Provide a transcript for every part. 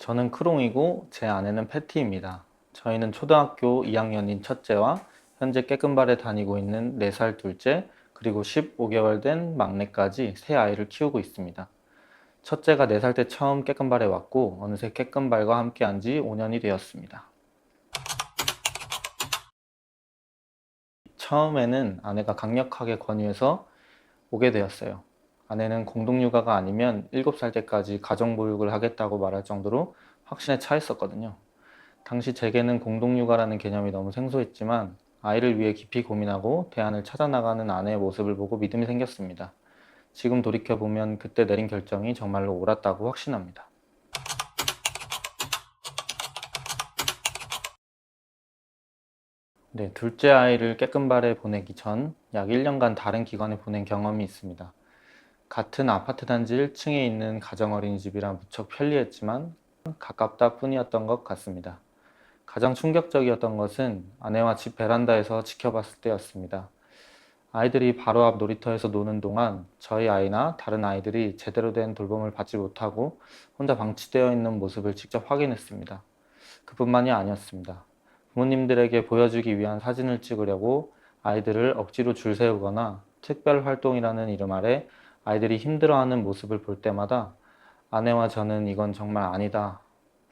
저는 크롱이고 제 아내는 패티입니다. 저희는 초등학교 2학년인 첫째와 현재 깨끗발에 다니고 있는 4살 둘째 그리고 15개월 된 막내까지 세 아이를 키우고 있습니다. 첫째가 4살 때 처음 깨끗발에 왔고 어느새 깨끗발과 함께한 지 5년이 되었습니다. 처음에는 아내가 강력하게 권유해서 오게 되었어요. 아내는 공동육아가 아니면 7살 때까지 가정보육을 하겠다고 말할 정도로 확신에 차 있었거든요. 당시 제게는 공동육아라는 개념이 너무 생소했지만 아이를 위해 깊이 고민하고 대안을 찾아나가는 아내의 모습을 보고 믿음이 생겼습니다. 지금 돌이켜보면 그때 내린 결정이 정말로 옳았다고 확신합니다. 네, 둘째 아이를 깨끗발에 보내기 전 약 1년간 다른 기관에 보낸 경험이 있습니다. 같은 아파트 단지 1층에 있는 가정 어린이집이라 무척 편리했지만 가깝다 뿐이었던 것 같습니다. 가장 충격적이었던 것은 아내와 집 베란다에서 지켜봤을 때였습니다. 아이들이 바로 앞 놀이터에서 노는 동안 저희 아이나 다른 아이들이 제대로 된 돌봄을 받지 못하고 혼자 방치되어 있는 모습을 직접 확인했습니다. 그뿐만이 아니었습니다. 부모님들에게 보여주기 위한 사진을 찍으려고 아이들을 억지로 줄 세우거나 특별 활동이라는 이름 아래 아이들이 힘들어하는 모습을 볼 때마다 아내와 저는 이건 정말 아니다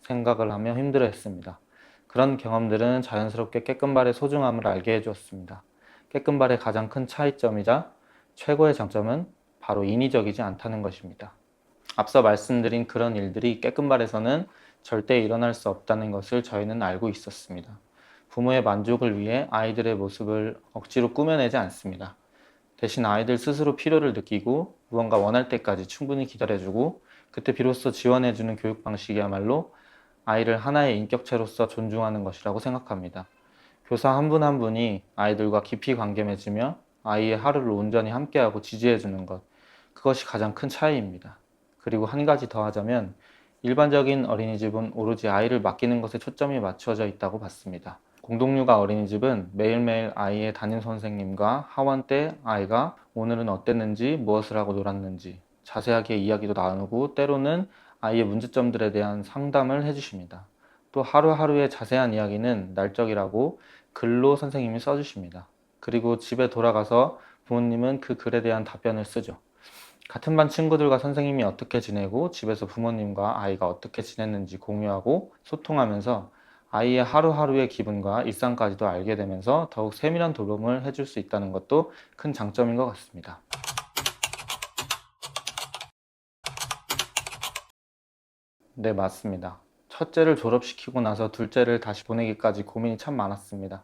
생각을 하며 힘들어했습니다. 그런 경험들은 자연스럽게 깨끗발의 소중함을 알게 해주었습니다. 깨끗발의 가장 큰 차이점이자 최고의 장점은 바로 인위적이지 않다는 것입니다. 앞서 말씀드린 그런 일들이 깨끗발에서는 절대 일어날 수 없다는 것을 저희는 알고 있었습니다. 부모의 만족을 위해 아이들의 모습을 억지로 꾸며내지 않습니다. 대신 아이들 스스로 필요를 느끼고 무언가 원할 때까지 충분히 기다려주고 그때 비로소 지원해주는 교육 방식이야말로 아이를 하나의 인격체로서 존중하는 것이라고 생각합니다. 교사 한 분 한 분이 아이들과 깊이 관계 맺으며 아이의 하루를 온전히 함께하고 지지해주는 것, 그것이 가장 큰 차이입니다. 그리고 한 가지 더 하자면 일반적인 어린이집은 오로지 아이를 맡기는 것에 초점이 맞춰져 있다고 봤습니다. 공동육아 어린이집은 매일매일 아이의 담임 선생님과 하원 때 아이가 오늘은 어땠는지 무엇을 하고 놀았는지 자세하게 이야기도 나누고 때로는 아이의 문제점들에 대한 상담을 해주십니다. 또 하루하루의 자세한 이야기는 날적이라고 글로 선생님이 써주십니다. 그리고 집에 돌아가서 부모님은 그 글에 대한 답변을 쓰죠. 같은 반 친구들과 선생님이 어떻게 지내고 집에서 부모님과 아이가 어떻게 지냈는지 공유하고 소통하면서 아이의 하루하루의 기분과 일상까지도 알게 되면서 더욱 세밀한 돌봄을 해줄 수 있다는 것도 큰 장점인 것 같습니다. 네, 맞습니다. 첫째를 졸업시키고 나서 둘째를 다시 보내기까지 고민이 참 많았습니다.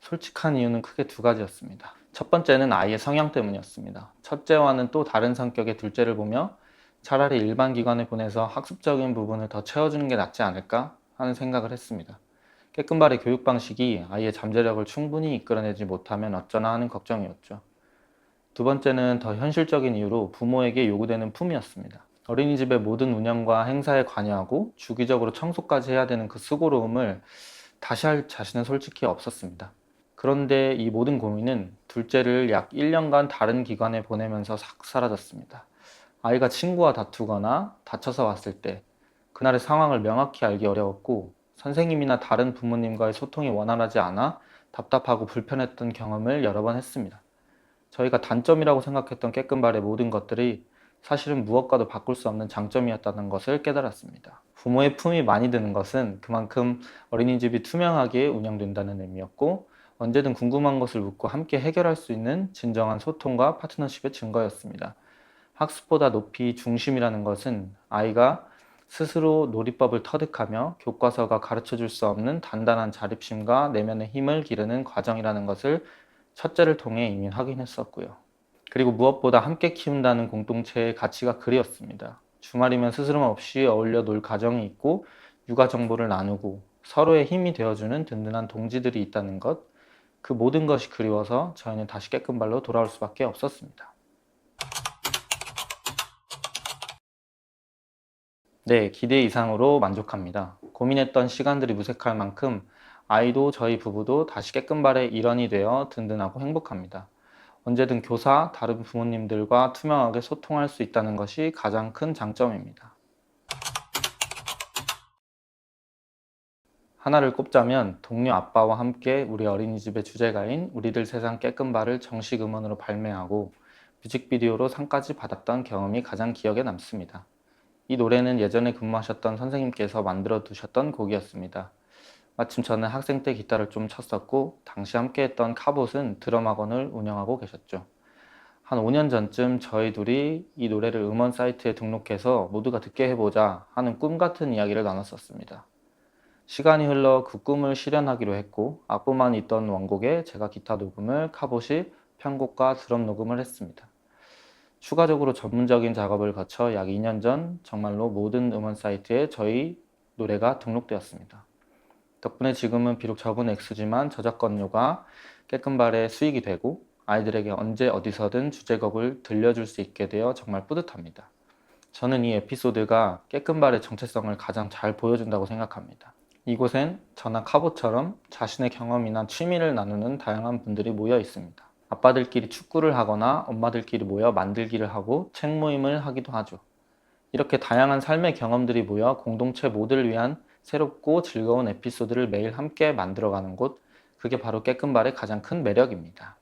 솔직한 이유는 크게 두 가지였습니다. 첫 번째는 아이의 성향 때문이었습니다. 첫째와는 또 다른 성격의 둘째를 보며 차라리 일반 기관에 보내서 학습적인 부분을 더 채워주는 게 낫지 않을까 하는 생각을 했습니다. 깨끗발의 교육 방식이 아이의 잠재력을 충분히 이끌어내지 못하면 어쩌나 하는 걱정이었죠. 두 번째는 더 현실적인 이유로 부모에게 요구되는 품이었습니다. 어린이집의 모든 운영과 행사에 관여하고 주기적으로 청소까지 해야 되는 그 수고로움을 다시 할 자신은 솔직히 없었습니다. 그런데 이 모든 고민은 둘째를 약 1년간 다른 기관에 보내면서 싹 사라졌습니다. 아이가 친구와 다투거나 다쳐서 왔을 때 그날의 상황을 명확히 알기 어려웠고 선생님이나 다른 부모님과의 소통이 원활하지 않아 답답하고 불편했던 경험을 여러 번 했습니다. 저희가 단점이라고 생각했던 깨끗발의 모든 것들이 사실은 무엇과도 바꿀 수 없는 장점이었다는 것을 깨달았습니다. 부모의 품이 많이 드는 것은 그만큼 어린이집이 투명하게 운영된다는 의미였고 언제든 궁금한 것을 묻고 함께 해결할 수 있는 진정한 소통과 파트너십의 증거였습니다. 학습보다 높이 중심이라는 것은 아이가 스스로 놀이법을 터득하며 교과서가 가르쳐 줄 수 없는 단단한 자립심과 내면의 힘을 기르는 과정이라는 것을 첫째를 통해 이미 확인했었고요. 그리고 무엇보다 함께 키운다는 공동체의 가치가 그리웠습니다. 주말이면 스스럼 없이 어울려 놀 가정이 있고 육아 정보를 나누고 서로의 힘이 되어주는 든든한 동지들이 있다는 것, 그 모든 것이 그리워서 저희는 다시 깨끗발로 돌아올 수밖에 없었습니다. 네, 기대 이상으로 만족합니다. 고민했던 시간들이 무색할 만큼 아이도 저희 부부도 다시 깨끗발의 일원이 되어 든든하고 행복합니다. 언제든 교사, 다른 부모님들과 투명하게 소통할 수 있다는 것이 가장 큰 장점입니다. 하나를 꼽자면 동료 아빠와 함께 우리 어린이집의 주제가인 우리들 세상 깨끗바를 정식 음원으로 발매하고 뮤직비디오로 상까지 받았던 경험이 가장 기억에 남습니다. 이 노래는 예전에 근무하셨던 선생님께서 만들어 두셨던 곡이었습니다. 마침 저는 학생 때 기타를 좀 쳤었고 당시 함께했던 카봇은 드럼 학원을 운영하고 계셨죠. 한 5년 전쯤 저희 둘이 이 노래를 음원 사이트에 등록해서 모두가 듣게 해보자 하는 꿈 같은 이야기를 나눴었습니다. 시간이 흘러 그 꿈을 실현하기로 했고 악보만 있던 원곡에 제가 기타 녹음을 카봇이 편곡과 드럼 녹음을 했습니다. 추가적으로 전문적인 작업을 거쳐 약 2년 전 정말로 모든 음원 사이트에 저희 노래가 등록되었습니다. 덕분에 지금은 비록 적은 액수지만 저작권료가 깨끗발의 수익이 되고 아이들에게 언제 어디서든 주제곡을 들려줄 수 있게 되어 정말 뿌듯합니다. 저는 이 에피소드가 깨끗발의 정체성을 가장 잘 보여준다고 생각합니다. 이곳엔 저나 카보처럼 자신의 경험이나 취미를 나누는 다양한 분들이 모여 있습니다. 아빠들끼리 축구를 하거나 엄마들끼리 모여 만들기를 하고 책 모임을 하기도 하죠. 이렇게 다양한 삶의 경험들이 모여 공동체 모두를 위한 새롭고 즐거운 에피소드를 매일 함께 만들어가는 곳, 그게 바로 깨끗발의 가장 큰 매력입니다.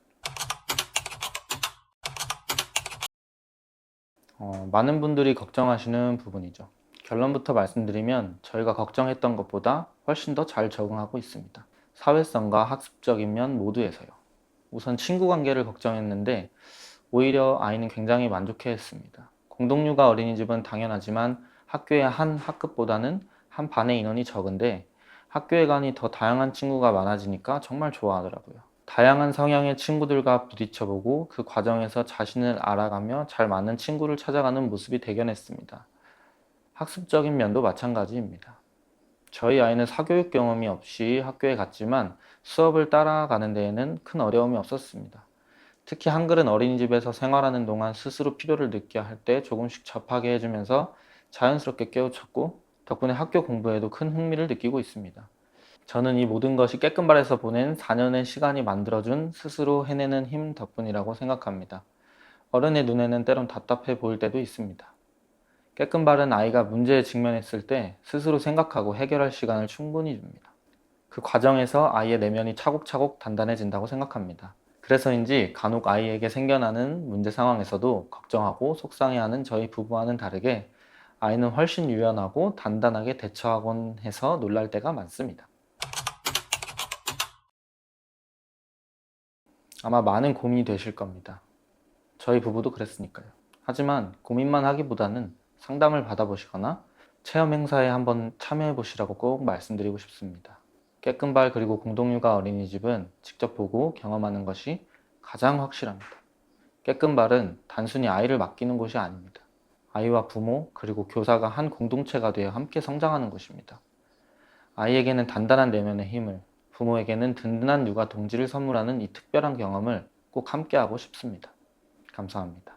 어, 많은 분들이 걱정하시는 부분이죠. 결론부터 말씀드리면 저희가 걱정했던 것보다 훨씬 더 잘 적응하고 있습니다. 사회성과 학습적인 면 모두에서요. 우선 친구 관계를 걱정했는데 오히려 아이는 굉장히 만족해 했습니다. 공동육아 어린이집은 당연하지만 학교의 한 학급보다는 한 반의 인원이 적은데 학교에 가니 더 다양한 친구가 많아지니까 정말 좋아하더라고요. 다양한 성향의 친구들과 부딪혀보고 그 과정에서 자신을 알아가며 잘 맞는 친구를 찾아가는 모습이 대견했습니다. 학습적인 면도 마찬가지입니다. 저희 아이는 사교육 경험이 없이 학교에 갔지만 수업을 따라가는 데에는 큰 어려움이 없었습니다. 특히 한글은 어린이집에서 생활하는 동안 스스로 필요를 느껴 할 때 조금씩 접하게 해주면서 자연스럽게 깨우쳤고 덕분에 학교 공부에도 큰 흥미를 느끼고 있습니다. 저는 이 모든 것이 깨끗발에서 보낸 4년의 시간이 만들어준 스스로 해내는 힘 덕분이라고 생각합니다. 어른의 눈에는 때론 답답해 보일 때도 있습니다. 깨끗발은 아이가 문제에 직면했을 때 스스로 생각하고 해결할 시간을 충분히 줍니다. 그 과정에서 아이의 내면이 차곡차곡 단단해진다고 생각합니다. 그래서인지 간혹 아이에게 생겨나는 문제 상황에서도 걱정하고 속상해하는 저희 부부와는 다르게 아이는 훨씬 유연하고 단단하게 대처하곤 해서 놀랄 때가 많습니다. 아마 많은 고민이 되실 겁니다. 저희 부부도 그랬으니까요. 하지만 고민만 하기보다는 상담을 받아보시거나 체험 행사에 한번 참여해 보시라고 꼭 말씀드리고 싶습니다. 깨끗발 그리고 공동육아 어린이집은 직접 보고 경험하는 것이 가장 확실합니다. 깨끗발은 단순히 아이를 맡기는 곳이 아닙니다. 아이와 부모 그리고 교사가 한 공동체가 되어 함께 성장하는 곳입니다. 아이에게는 단단한 내면의 힘을, 부모에게는 든든한 육아 동지를 선물하는 이 특별한 경험을 꼭 함께 하고 싶습니다. 감사합니다.